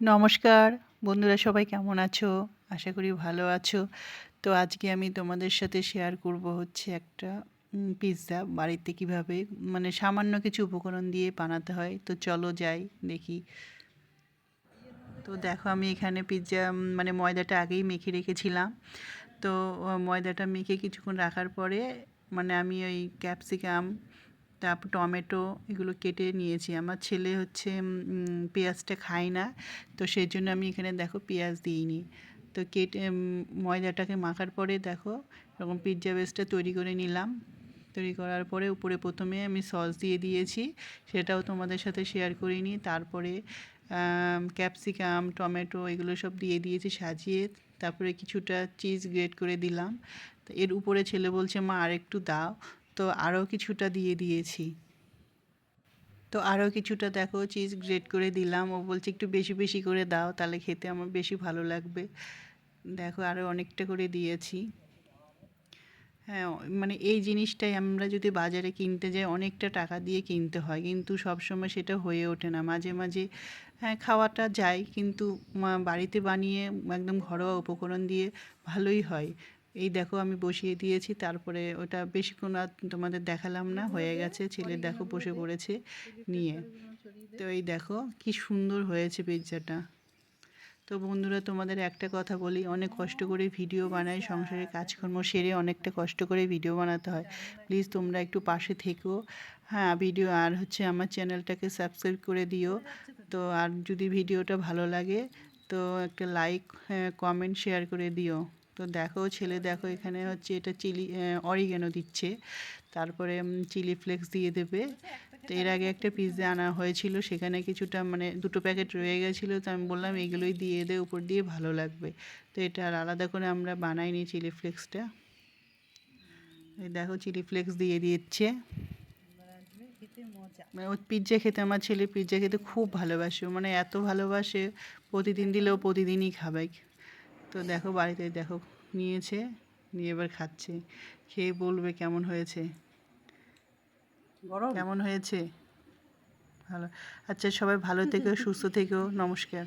নমস্কার। বন্ধুরা সবাই কেমন আছো? আশা করি ভালো আছো। তো আজকে আমি তোমাদের সাথে শেয়ার করব হচ্ছে একটা পিৎজা বাড়িতে কীভাবে মানে সামান্য কিছু উপকরণ দিয়ে বানাতে হয়। তো চলো যাই, দেখি। তো দেখো আমি এখানে পিৎজা মানে ময়দাটা আগেই মেখে রেখেছিলাম। তো ময়দাটা মেখে কিছুক্ষণ রাখার পরে মানে আমি ওই ক্যাপসিকাম তারপর টমেটো এগুলো কেটে নিয়েছি। আমার ছেলে হচ্ছে পেঁয়াজটা খায় না, তো সেই জন্য আমি এখানে দেখো পেঁয়াজ দিইনি। তো কেটে ময়দাটাকে মাখার পরে দেখো, এরকম পিৎজা বেসটা তৈরি করে নিলাম। তৈরি করার পরে উপরে প্রথমে আমি সস দিয়ে দিয়েছি, সেটাও তোমাদের সাথে শেয়ার করিনি। তারপরে ক্যাপসিকাম টমেটো এগুলো সব দিয়ে দিয়েছি সাজিয়ে, তারপরে কিছুটা চিজ গ্রেট করে দিলাম। এর উপরে ছেলে বলছে, মা আর একটু দাও। তো আরও কিছুটা দিয়ে দিয়েছি। তো আরও কিছুটা দেখো চিজ গ্রেট করে দিলাম। ও বলছে, একটু বেশি বেশি করে দাও, তাহলে খেতে আমার বেশি ভালো লাগবে। দেখো আরও অনেকটা করে দিয়েছি। হ্যাঁ মানে এই জিনিসটাই আমরা যদি বাজারে কিনতে যাই, অনেকটা টাকা দিয়ে কিনতে হয়। কিন্তু সবসময় সেটা হয়ে ওঠে না। মাঝে মাঝে হ্যাঁ খাওয়াটা যায়, কিন্তু বাড়িতে বানিয়ে একদম ঘরোয়া উপকরণ দিয়ে ভালোই হয়। এই দেখো আমি বসিয়ে দিয়েছি, তারপরে ওটা বেশিক্ষণ আর তোমাদের দেখালাম না, হয়ে গেছে, ছেলে দেখো বসে পড়েছে নিয়ে। তো এই দেখো কি সুন্দর হয়েছে পিৎজাটা তো বন্ধুরা, তোমাদের একটা কথা বলি, অনেক কষ্ট করে ভিডিও বানাই, সংসারের কাজকর্ম সেরে অনেকটা কষ্ট করে ভিডিও বানাতে হয়। প্লিজ তোমরা একটু পাশে থেকো। হ্যাঁ ভিডিও আর হচ্ছে আমার চ্যানেলটাকে সাবস্ক্রাইব করে দিও। তো আর যদি ভিডিওটা ভালো লাগে, তো একটা লাইক কমেন্ট শেয়ার করে দিও। তো দেখো ছেলে দেখো এখানে হচ্ছে এটা চিলি অরিগেনো দিচ্ছে। তারপরে চিলি ফ্লেক্স দিয়ে দেবে। তো এর আগে একটা পিৎজা আনা হয়েছিল, সেখানে কিছুটা মানে দুটো প্যাকেট রয়ে গেছিল, তো আমি বললাম এগুলোই দিয়ে দে, উপর দিয়ে ভালো লাগবে। তো এটা আর আলাদা করে আমরা বানাইনি চিলি ফ্লেক্সটা দেখো চিলি ফ্লেক্স দিয়ে দিচ্ছে। মানে ও পিৎজা খেতে, আমার ছেলে পিৎজা খেতে খুব ভালোবাসে। মানে এত ভালোবাসে, প্রতিদিন দিলেও প্রতিদিনই খাবে। তো দেখো বাড়িতে দেখো নিয়েছে নিয়ে এবার খাচ্ছে। খেয়ে বলবে কেমন হয়েছে? কেমন হয়েছে? ভালো। আচ্ছা সবাই ভালো থেকো সুস্থ থেকো নমস্কার।